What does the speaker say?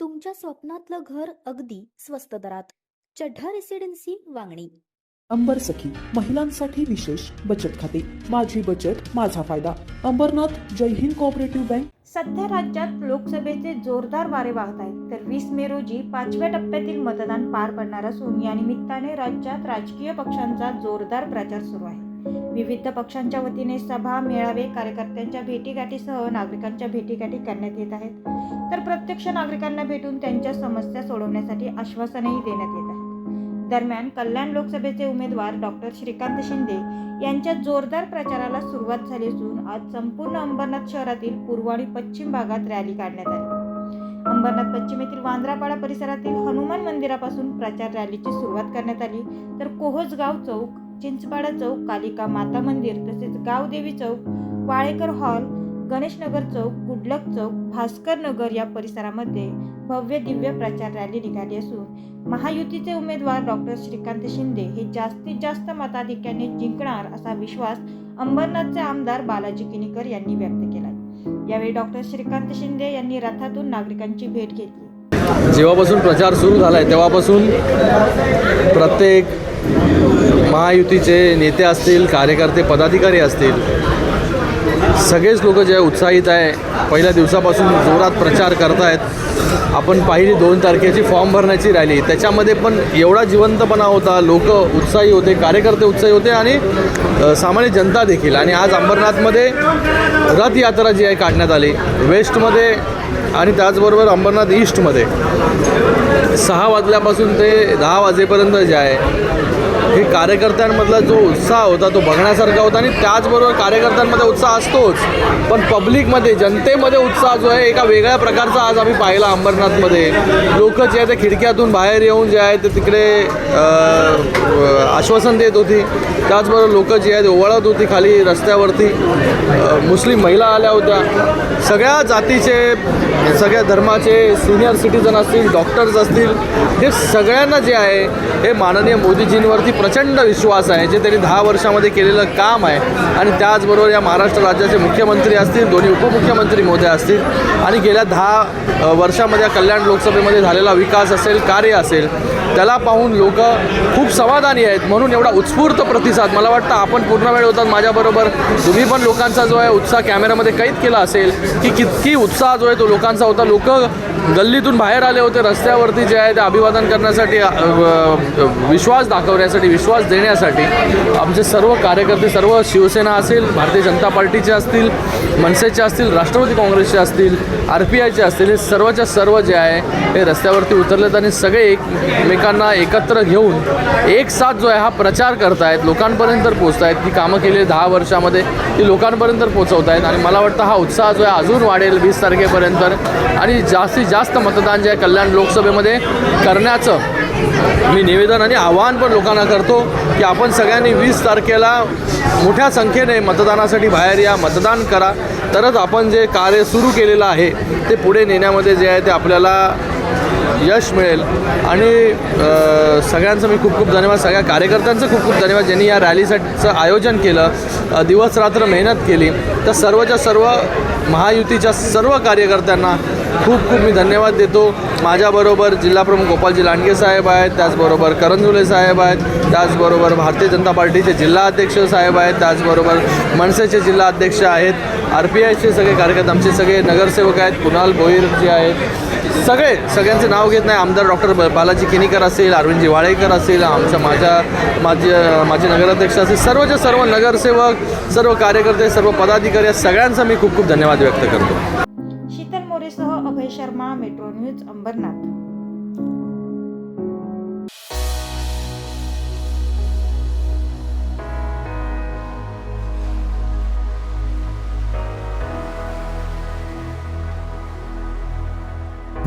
तुमच्या स्वप्नातलं घर अगदी स्वस्त दरात. चढ्ढा रेसिडेन्सी वांगणी. अंबर सखी महिलांसाठी विशेष बचत खाते. माझी बचत माझा फायदा. अंबरनाथ जय हिंद कोऑपरेटिव्ह बँक सध्या राज्यात लोकसभेचे जोरदार वारे वाहत आहेत. तर वीस मे रोजी पाचव्या टप्प्यातील मतदान पार पडणार असून या निमित्ताने राज्यात राजकीय पक्षांचा जोरदार प्रचार सुरू आहे. विविध पक्षांच्या वतीने सभा मेळावे कार्यकर्त्यांच्या भेटीगाठीसह नागरिकांच्या भेटीगाठी करण्यात येत आहेत. तर प्रत्यक्ष नागरिकांना भेटून त्यांच्या समस्या सोडवण्यासाठी आश्वासनही देण्यात येत आहे. दरम्यान कल्याण लोकसभेचे उमेदवार डॉक्टर श्रीकांत शिंदे यांच्या जोरदार प्रचाराला सुरुवात झाली असून आज संपूर्ण अंबरनाथ शहरातील पूर्व आणि पश्चिम भागात रॅली काढण्यात आली. अंबरनाथ पश्चिम येथील वांद्रापाडा परिसरातील हनुमान मंदिरापासून प्रचार रॅलीची सुरुवात करण्यात आली. तर कोहोजगाव चौक चिंचपाडा चौक कालिका माता मंदिर तसेच गावदेवी चौक वाळेकर हॉल गणेशनगर चौक गुडलक चौक भास्कर नगर या परिसरामध्ये भव्य दिव्य प्रचार रॅली निघाली असून महायुतीचे उमेदवार डॉक्टर श्रीकांत शिंदे हे जास्तीत जास्त मताधिक्याने जिंकणार असा विश्वास अंबरनाथचे आमदार बालाजी किनीकर यांनी व्यक्त केला यावेळी डॉक्टर श्रीकांत शिंदे यांनी रथातून नागरिकांची भेट घेतली. जेव्हापासून प्रचार सुरू झाला आहे तेव्हापासून प्रत्येक महायुतीचे नेते असतील कार्यकर्ते पदाधिकारी असतील सगळेच लोक जे उत्साहित आहे पहिल्या दिवसापासून जोरात प्रचार करतायत. आपण पाहिली दोन तारखेची फॉर्म भरण्याची रॅली. त्याच्यामध्ये पण एवढा जिवंतपणा होता लोक उत्साही होते कार्यकर्ते उत्साही होते आणि सामान्य जनता देखील. आणि आज अंबरनाथमध्ये रथयात्रा जी आहे काढण्यात आली वेस्टमध्ये आणि त्याचबरोबर अंबरनाथ ईस्टमध्ये. सहा वाजल्यापासून ते दहा वाजेपर्यंत जे आहे हे कार्यकर्त्यांमधला जो उत्साह होता तो बघण्यासारखा होता आणि त्याचबरोबर कार्यकर्त्यांमध्ये उत्साह असतोच. पण पब्लिकमध्ये जनतेमध्ये उत्साह जो आहे एका वेगळ्या प्रकारचा आज आम्ही पाहिला अंबरनाथमध्ये. लोक जे आहे ते खिडक्यातून बाहेर येऊन जे आहे ते तिकडे आश्वासन देत होती. त्याचबरोबर लोक जी आहेत ओवाळत होती खाली रस्त्यावरती. मुस्लिम महिला आल्या होत्या. सगळ्या जातीचे सगळ्या धर्माचे सिनियर सिटीजन असतील डॉक्टर्स असतील हे सगळ्यांना जे आहे हे माननीय मोदीजींवरती प्रचंड विश्वास आहे जे त्यांनी दहा वर्षामध्ये केलेलं काम आहे. आणि त्याचबरोबर या महाराष्ट्र राज्याचे मुख्यमंत्री असतील दोन्ही उपमुख्यमंत्री मोदी असतील आणि गेल्या दहा वर्षामध्ये कल्याण लोकसभेमध्ये झालेला विकास असेल कार्य असेल त्याला पाहून लोक खूप समाधानी आहेत. म्हणून एवढा उत्स्फूर्त प्रतिसाद. मला वाटतं आपण पूर्ण वेळ होतात माझ्याबरोबर. तुम्ही पण लोकांचा जो आहे उत्साह कॅमेऱ्यामध्ये कैद केला असेल की कितकी उत्साह जो आहे तो लोकांचा होता. लोक गल्लीतून बाहेर आले होते रस्त्यावरती जे आहे ते अभिवादन करण्यासाठी विश्वास दाखवण्यासाठी विश्वास देण्यासाठी आमचे सर्व कार्यकर्ते सर्व शिवसेना असेल भारतीय जनता पार्टीचे असतील मनसेचे असतील राष्ट्रवादी काँग्रेसचे असतील आर पी आयचे असतील हे सर्वच्या सर्व जे आहे हे रस्त्यावरती उतरलेत आणि सगळे एकमेकांना एकत्र घेऊन एक साथ जो आहे हा प्रचार करतायत. लोकांपर्यंत पोचत आहेत की कामं केली दहा वर्षामध्ये ती लोकांपर्यंत पोचवतायत आहेत आणि मला वाटतं हा उत्साह जो आहे अजून वाढेल वीस तारखेपर्यंत. आणि जास्तीत जास्त जास्त मतदान जे आहे कल्याण लोकसभेमध्ये करण्याचं मी निवेदन आणि आवाहन पण लोकांना करतो की आपण सगळ्यांनी वीस तारखेला मोठ्या संख्येने मतदानासाठी बाहेर या मतदान करा. तरच आपण जे कार्य सुरू केलेलं आहे ते पुढे नेण्यामध्ये जे आहे ते आपल्याला यश मिळेल. आणि सगळ्यांचं मी खूप खूप धन्यवाद. सगळ्या कार्यकर्त्यांचं खूप खूप धन्यवाद. ज्यांनी या रॅलीसाठीचं आयोजन केलं दिवस रात्र मेहनत केली तर सर्वच्या सर्व महायुतीच्या सर्व कार्यकर्त्यांना खूप खूप मी धन्यवाद देतो. माझ्याबरोबर जिल्हाप्रमुख गोपालजी लांडगे साहेब आहेत त्याचबरोबर करंजुले साहेब आहेत त्याचबरोबर भारतीय जनता पार्टीचे जिल्हा अध्यक्ष साहेब आहेत त्याचबरोबर मनसेचे जिल्हा अध्यक्ष आहेत आर पी आयचे सगळे कार्यकर्ते आमचे सगळे नगरसेवक आहेत कुणाल भोईर जे आहेत. सगळे सगळ्यांचे नाव घेत नाही आमदार डॉक्टर ब- बालाजी किनीकर असेल अरविंदजी वाळेकर असेल आमच्या माझ्या माझे माझे नगराध्यक्ष असेल सर्वच्या सर्व नगरसेवक सर्व कार्यकर्ते सर्व पदाधिकारी या सगळ्यांचा मी खूप खूप धन्यवाद व्यक्त करतो. अंबरनाथ